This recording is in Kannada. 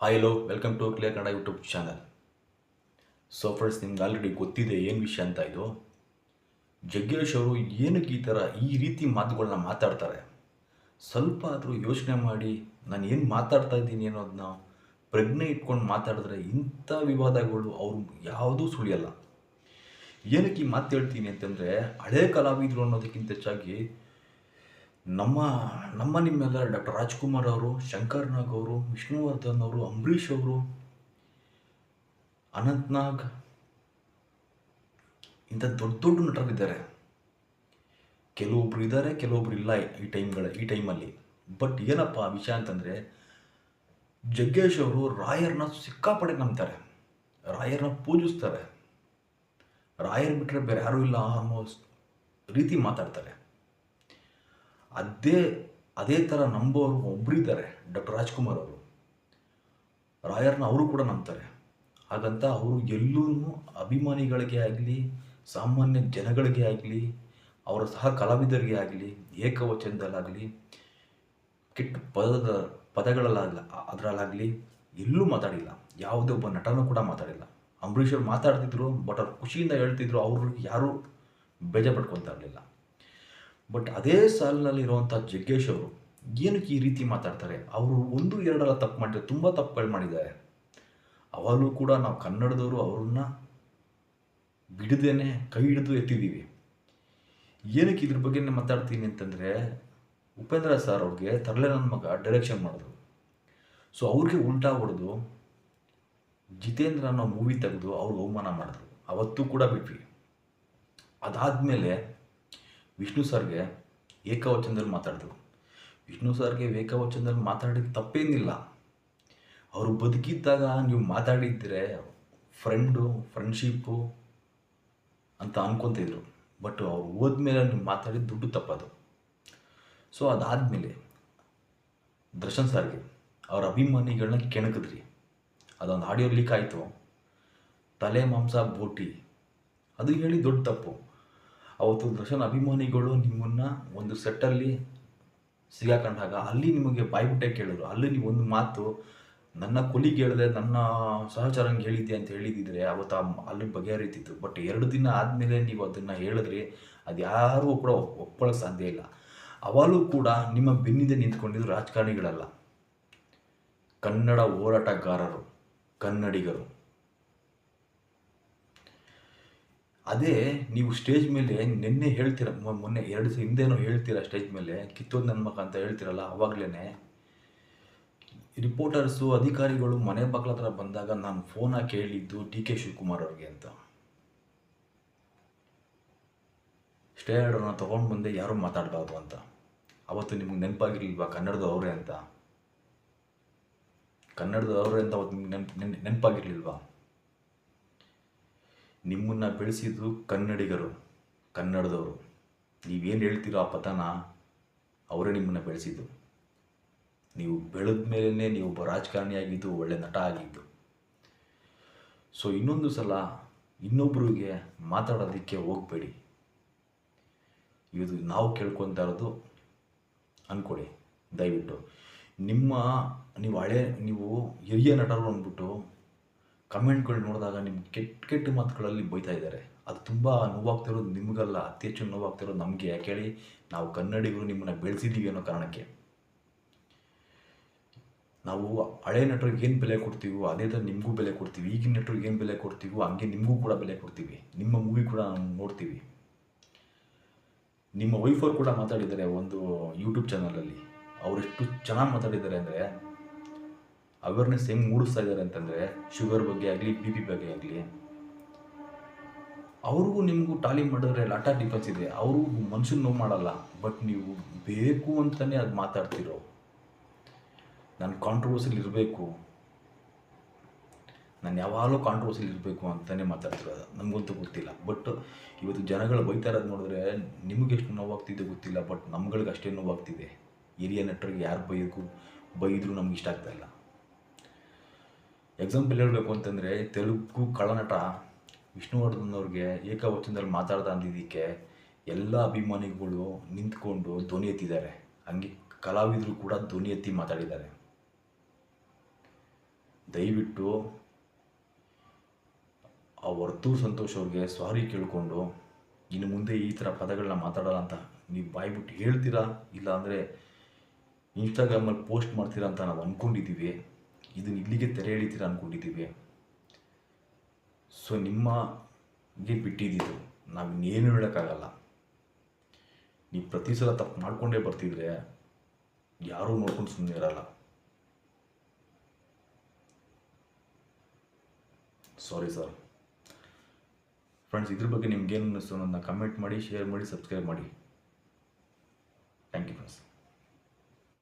Hi hello welcome to clear Kannada YouTube channel so friends ನಿಮ್ಗೆ ಆಲ್ರೆಡಿ ಗೊತ್ತಿದೆ ಏನು ವಿಷಯ ಅಂತ ಇದು. ಜಗ್ಗೇಶ್ ಅವರು ಏನಕ್ಕೆ ಈ ಥರ ಈ ರೀತಿ ಮಾತುಗಳನ್ನ ಮಾತಾಡ್ತಾರೆ? ಸ್ವಲ್ಪ ಆದರೂ ಯೋಚನೆ ಮಾಡಿ ನಾನು ಏನು ಮಾತಾಡ್ತಾ ಇದ್ದೀನಿ ಅನ್ನೋದನ್ನ ಪ್ರಜ್ಞೆ ಇಟ್ಕೊಂಡು ಮಾತಾಡಿದ್ರೆ ಇಂಥ ವಿವಾದಗಳು ಅವರು ಯಾವುದೂ ಸುಳಿಯಲ್ಲ. ಏನಕ್ಕೆ ಈ ಮಾತು ಹೇಳ್ತೀನಿ ಅಂತಂದರೆ ಹಳೆ ಕಲಾವಿದರು ಅನ್ನೋದಕ್ಕಿಂತ ಹೆಚ್ಚಾಗಿ ನಮ್ಮ ನಮ್ಮ ನಿಮ್ಮೆಲ್ಲ ಡಾಕ್ಟರ್ ರಾಜ್ಕುಮಾರ್ ಅವರು, ಶಂಕರ್ ನಾಗ್ ಅವರು, ವಿಷ್ಣುವರ್ಧನ್ ಅವರು ಅಂಬರೀಶ್ ಅವರು ಅನಂತ್ನಾಗ್ ಇಂಥ ದೊಡ್ಡ ದೊಡ್ಡ ನಟರಿದ್ದಾರೆ ಕೆಲವೊಬ್ರು ಇದ್ದಾರೆ, ಕೆಲವೊಬ್ರು ಇಲ್ಲ ಈ ಟೈಮ್ಗಳ, ಈ ಟೈಮಲ್ಲಿ. ಬಟ್ ಏನಪ್ಪ ವಿಷಯ ಅಂತಂದರೆ, ಜಗ್ಗೇಶ್ ಅವರು ರಾಯರ್ನ ಸಿಕ್ಕಾಪಡೆ ನಂಬ್ತಾರೆ. ರಾಯರ್ನ ಪೂಜಿಸ್ತಾರೆ. ರಾಯರ್ ಬಿಟ್ಟರೆ ಬೇರೆ ಯಾರೂ ಇಲ್ಲ ಅನ್ನೋ ರೀತಿ ಮಾತಾಡ್ತಾರೆ. ಅದೇ ಅದೇ ಥರ ನಂಬೋರು ಒಬ್ಬರಿದ್ದಾರೆ ಡಾಕ್ಟರ್ ರಾಜ್ಕುಮಾರ್ ಅವರು. ರಾಯರ್ನ ಅವರು ಕೂಡ ನಂಬ್ತಾರೆ. ಹಾಗಂತ ಅವರು ಎಲ್ಲೂ ಅಭಿಮಾನಿಗಳಿಗೆ ಆಗಲಿ, ಸಾಮಾನ್ಯ ಜನಗಳಿಗೆ ಆಗಲಿ, ಅವರ ಸಹ ಕಲಾವಿದರಿಗೆ ಆಗಲಿ, ಏಕವಚನದಲ್ಲಾಗಲಿ, ಕೆಟ್ಟ ಪದದ, ಪದಗಳಲ್ಲಾಗಲಿ, ಅದರಲ್ಲಾಗಲಿ ಎಲ್ಲೂ ಮಾತಾಡಿಲ್ಲ. ಯಾವುದೇ ಒಬ್ಬ ನಟನೂ ಕೂಡ ಮಾತಾಡಿಲ್ಲ. ಅಂಬರೀಷ್ ಅವ್ರು ಮಾತಾಡ್ತಿದ್ರು, ಬಟ್ ಅವ್ರು ಖುಷಿಯಿಂದ ಹೇಳ್ತಿದ್ರು, ಅವರು ಯಾರೂ ಬೇಜಾರು ಪಡ್ಕೊತಾ ಇರಲಿಲ್ಲ. ಬಟ್ ಅದೇ ಸಾಲಿನಲ್ಲಿರುವಂಥ ಜಗ್ಗೇಶ್ ಅವರು ಏನಕ್ಕೆ ಈ ರೀತಿ ಮಾತಾಡ್ತಾರೆ? ಅವರು ಒಂದು ಎರಡಲ್ಲ ತಪ್ಪು ಮಾಡಿದರೆ ತುಂಬ ತಪ್ಪುಗಳು ಮಾಡಿದ್ದಾರೆ. ಅವಾಗಲೂ ಕೂಡ ನಾವು ಕನ್ನಡದವರು ಅವ್ರನ್ನ ಬಿಡದೇನೆ ಕೈ ಹಿಡಿದು ಎತ್ತಿದ್ದೀವಿ. ಏನಕ್ಕೆ ಇದ್ರ ಬಗ್ಗೆ ಮಾತಾಡ್ತೀನಿ ಅಂತಂದರೆ, ಉಪೇಂದ್ರ ಸರ್ ಅವ್ರಿಗೆ ತರಲೆ ನನ್ನ ಮಗ ಡೈರೆಕ್ಷನ್ ಮಾಡಿದ್ರು. ಸೊ ಅವ್ರಿಗೆ ಉಲ್ಟಾ ಹೊಡೆದು ಜಿತೇಂದ್ರ ಅನ್ನೋ ಮೂವಿ ತೆಗೆದು ಅವ್ರಿಗೆ ಅವಮಾನ ಮಾಡಿದ್ರು. ಅವತ್ತು ಕೂಡ ಬಿಟ್ವಿ. ಅದಾದಮೇಲೆ ವಿಷ್ಣು ಸರ್ಗೆ ಏಕವಚನದಲ್ಲಿ ಮಾತಾಡಿದ್ರು. ವಿಷ್ಣು ಸರ್ಗೆ ಏಕವಚನದಲ್ಲಿ ಮಾತಾಡಿದ ತಪ್ಪೇನಿಲ್ಲ. ಅವರು ಬದುಕಿದ್ದಾಗ ನೀವು ಮಾತಾಡಿದ್ದರೆ ಫ್ರೆಂಡು ಫ್ರೆಂಡ್ಶಿಪ್ಪು ಅಂತ ಅನ್ಕೊತಿದ್ರು ಬಟ್ ಅವ್ರು ಹೋದ್ಮೇಲೆ ನೀವು ಮಾತಾಡಿದ ದುಡ್ಡು ತಪ್ಪದು. ಸೊ ಅದಾದಮೇಲೆ ದರ್ಶನ್ ಸರ್ಗೆ ಅವ್ರ ಅಭಿಮಾನಿಗಳನ್ನ ಕೆಣಕಿದ್ರಿ. ಅದೊಂದು ಆಡಿಯೋ ಲೀಕ್ ಆಯಿತು. ತಲೆ ಮಾಂಸ ಬೋಟಿ. ಅದು ಹೇಳಿ ದೊಡ್ಡ ತಪ್ಪು. ಅವತ್ತು ದರ್ಶನ್ ಅಭಿಮಾನಿಗಳು ನಿಮ್ಮನ್ನು ಒಂದು ಸೆಟ್ಟಲ್ಲಿ ಸಿಗಾಕೊಂಡಾಗ ಅಲ್ಲಿ ನಿಮಗೆ ಬಾಯ್ಬಿಟ್ಟೆ ಕೇಳಿದ್ರು. ಅಲ್ಲಿ ನೀವು ಒಂದು ಮಾತು, ನನ್ನ ಕೊಲಿಗೆ ಕೇಳಿದೆ ನನ್ನ ಸಹಚರಂಗೆ ಹೇಳಿದ್ದೆ ಅಂತ ಹೇಳಿದಿದ್ರೆ ಅವತ್ತು ಅಲ್ಲಿ ಬಗೆಹರಿತಿತ್ತು. ಬಟ್ ಎರಡು ದಿನ ಆದಮೇಲೆ ನೀವು ಅದನ್ನು ಹೇಳಿದ್ರಿ ಅದು ಯಾರೂ ಕೂಡ ಒಪ್- ಒಪ್ಕೊಳ್ಳೋಕೆ ಸಾಧ್ಯ ಇಲ್ಲ. ಅವಾಗಲೂ ಕೂಡ ನಿಮ್ಮ ಬೆನ್ನಿಂದ ನಿಂತ್ಕೊಂಡಿದ್ದು ರಾಜಕಾರಣಿಗಳಲ್ಲ. ಕನ್ನಡ ಹೋರಾಟಗಾರರು, ಕನ್ನಡಿಗರು. ಅದೇ ನೀವು ಸ್ಟೇಜ್ ಮೇಲೆ ನಿನ್ನೆ ಹೇಳ್ತೀರ ಮೊನ್ನೆ ಎರಡು ದಿವಸ ಹಿಂದೆನೋ ಹೇಳ್ತೀರ ಸ್ಟೇಜ್ ಮೇಲೆ, ಕಿತ್ತೋದು ನನ್ನ ಮಗ ಅಂತ ಹೇಳ್ತೀರಲ್ಲ ಅವಾಗಲೇ ರಿಪೋರ್ಟರ್ಸು, ಅಧಿಕಾರಿಗಳು ಮನೆ ಬಾಗ್ಲ ಹತ್ರ ಬಂದಾಗ ನಾನು ಫೋನ್ ಹಾಕಿ ಹೇಳಿದ್ದು ಡಿ ಕೆ ಶಿವಕುಮಾರ್ ಅವ್ರಿಗೆ ಅಂತ. ಸ್ಟೇ ಆರ್ಡರ್ನ ತೊಗೊಂಡು ಬಂದೆ, ಯಾರೂ ಮಾತಾಡಬಾರ್ದು ಅಂತ. ಅವತ್ತು ನಿಮ್ಗೆ ನೆನಪಾಗಿರ್ಲಿಲ್ವಾ ಕನ್ನಡದವರೇ ಅಂತ? ಕನ್ನಡದವರೇ ಅಂತ ಅವತ್ತು ನಿಮ್ಗೆ ನೆನ್ಪು ನೆನ್, ನೆನಪಾಗಿರ್ಲಿಲ್ವಾ? ನಿಮ್ಮನ್ನು ಬೆಳೆಸಿದ್ದು ಕನ್ನಡಿಗರು, ಕನ್ನಡದವರು. ನೀವೇನು ಹೇಳ್ತೀರೋ ಆ ಪತನ ಅವರೇ ನಿಮ್ಮನ್ನು ಬೆಳೆಸಿದ್ದು. ನೀವು ಬೆಳೆದ ಮೇಲೇ ನೀವು ಒಬ್ಬ ರಾಜಕಾರಣಿಯಾಗಿದ್ದು ಒಳ್ಳೆ ನಟ ಆಗಿದ್ದು. ಸೊ ಇನ್ನೊಂದು ಸಲ ಇನ್ನೊಬ್ಬರಿಗೆ ಮಾತಾಡೋದಕ್ಕೆ ಹೋಗಬೇಡಿ. ಇದು ನಾವು ಕೇಳ್ಕೊತಾ ಇರೋದು ಅಂದ್ಕೊಳ್ಳಿ ದಯವಿಟ್ಟು. ನಿಮ್ಮ, ನೀವು ಹಳೆ, ನೀವು ಹಿರಿಯ ನಟರು ಅಂದ್ಬಿಟ್ಟು ಕಮೆಂಟ್ಗಳು ನೋಡಿದಾಗ ನಿಮ್ಮ ಕೆಟ್ಟ ಕೆಟ್ಟ ಮಾತುಗಳಲ್ಲಿ ಬೈತಾ ಇದ್ದಾರೆ. ಅದು ತುಂಬ ನೋವಾಗ್ತಿರೋದು ನಿಮಗಲ್ಲ, ಅತಿ ಹೆಚ್ಚು ನೋವಾಗ್ತಿರೋದು ನಮಗೆ. ಯಾಕೆ ಹೇಳಿ ನಾವು ಕನ್ನಡಿಗರು ನಿಮ್ಮನ್ನು ಬೆಳೆಸಿದ್ದೀವಿ ಅನ್ನೋ ಕಾರಣಕ್ಕೆ. ನಾವು ಹಳೆ ನಟರಿಗೆ ಏನು ಬೆಲೆ ಕೊಡ್ತೀವೋ ಅದೇ ಥರ ನಿಮಗೂ ಬೆಲೆ ಕೊಡ್ತೀವಿ. ಈಗಿನ ನಟರಿಗೆ ಏನು ಬೆಲೆ ಕೊಡ್ತೀವೋ ಹಂಗೆ ನಿಮಗೂ ಕೂಡ ಬೆಲೆ ಕೊಡ್ತೀವಿ. ನಿಮ್ಮ ಮೂವಿ ಕೂಡ ನಾವು ನೋಡ್ತೀವಿ. ನಿಮ್ಮ ವೈಫರ್ ಕೂಡ ಮಾತಾಡಿದ್ದಾರೆ ಒಂದು ಯೂಟ್ಯೂಬ್ ಚಾನಲಲ್ಲಿ ಅವರೆಷ್ಟು ಚೆನ್ನಾಗಿ ಮಾತಾಡಿದ್ದಾರೆ ಅಂದರೆ ಅವೇರ್ನೆಸ್ ಹೆಂಗೆ ಮೂಡಿಸ್ತಾ ಇದ್ದಾರೆ ಅಂತಂದರೆ ಶುಗರ್ ಬಗ್ಗೆ ಆಗಲಿ ಬಿ ಪಿ ಬಗ್ಗೆ ಆಗಲಿ. ಅವ್ರಿಗೂ ನಿಮಗೂ ಟಾಲಿ ಮಾಡಿದ್ರೆ ಲಾಟಾ ಡಿಫೆನ್ಸ್ ಇದೆ. ಅವರು ಮನುಷ್ಯನ ನೋವು ಮಾಡಲ್ಲ ಬಟ್ ನೀವು ಬೇಕು ಅಂತಲೇ ಅದು ಮಾತಾಡ್ತಿರೋ. ನಾನು ಕಾಂಟ್ರವರ್ಸಿಲಿ ಇರಬೇಕು. ನಾನು ಯಾವಾಗಲೂ ಕಾಂಟ್ರವರ್ಸಿಲಿ ಇರಬೇಕು ಅಂತಲೇ ಮಾತಾಡ್ತಿರೋದು ನಮಗಂತೂ ಗೊತ್ತಿಲ್ಲ. ಬಟ್ ಇವತ್ತು ಜನಗಳು ಬೈತಾ ಇರೋದು ನೋಡಿದ್ರೆ ನಿಮಗೆ ಎಷ್ಟು ನೋವಾಗ್ತಿದೆ ಗೊತ್ತಿಲ್ಲ ಬಟ್ ನಮ್ಗಳಿಗೆ ಅಷ್ಟೇ ನೋವಾಗ್ತಿದೆ. ಹಿರಿಯ ನಟರಿಗೆ ಯಾರು ಬೈಯೋಕ್ಕೂ ಬೈದರೂ ನಮ್ಗೆ ಇಷ್ಟ ಆಗ್ತಾಯಿಲ್ಲ ಎಕ್ಸಾಂಪಲ್ ಹೇಳಬೇಕು ಅಂತಂದರೆ, ತೆಲುಗು ಕಳನಟ ವಿಷ್ಣುವರ್ಧನ್ ಅವ್ರಿಗೆ ಏಕವಚನದಲ್ಲಿ ಮಾತಾಡ್ದ ಅಂದಿದ್ದಕ್ಕೆ ಎಲ್ಲ ಅಭಿಮಾನಿಗಳು ನಿಂತ್ಕೊಂಡು ಧ್ವನಿ ಎತ್ತಿದ್ದಾರೆ. ಹಂಗೆ ಕಲಾವಿದರು ಕೂಡ ಧ್ವನಿ ಎತ್ತಿ ಮಾತಾಡಿದ್ದಾರೆ. ದಯವಿಟ್ಟು ಆ ವರ್ತೂರ್ ಸಂತೋಷ್ ಅವ್ರಿಗೆ ಸಾರಿ ಕೇಳಿಕೊಂಡು, ಇನ್ನು ಮುಂದೆ ಈ ಥರ ಪದಗಳನ್ನ ಮಾತಾಡಲ್ಲ ಅಂತ ನೀವು ಬಾಯ್ಬಿಟ್ಟು ಹೇಳ್ತೀರಾ? ಇಲ್ಲ ಅಂದರೆ ಇನ್ಸ್ಟಾಗ್ರಾಮಲ್ಲಿ ಪೋಸ್ಟ್ ಮಾಡ್ತೀರಾ ಅಂತ ನಾವು ಅಂದ್ಕೊಂಡಿದ್ದೀವಿ ಇದನ್ನ ಇಲ್ಲಿಗೆ ತೆರೆ ಎಳಿತೀರ ಅಂದ್ಕೊಂಡಿದ್ದೀವಿ ಸೊ ನಿಮಗೆ ಬಿಟ್ಟಿದ್ದು ನಾವು ಇನ್ನೇನು ಹೇಳೋಕ್ಕಾಗಲ್ಲ. ನೀವು ಪ್ರತಿ ಸಲ ತಪ್ಪು ಮಾಡ್ಕೊಂಡೇ ಬರ್ತಿದ್ರೆ ಯಾರೂ ನೋಡ್ಕೊಂಡು ಸುಮ್ಮನೆ ಇರಲ್ಲ. ಸಾರಿ ಸರ್ ಫ್ರೆಂಡ್ಸ್ ಇದ್ರ ಬಗ್ಗೆ ನಿಮ್ಗೇನು ಅನ್ನಿಸ್ತು ನನ್ನ ಕಮೆಂಟ್ ಮಾಡಿ ಶೇರ್ ಮಾಡಿ ಸಬ್ಸ್ಕ್ರೈಬ್ ಮಾಡಿ.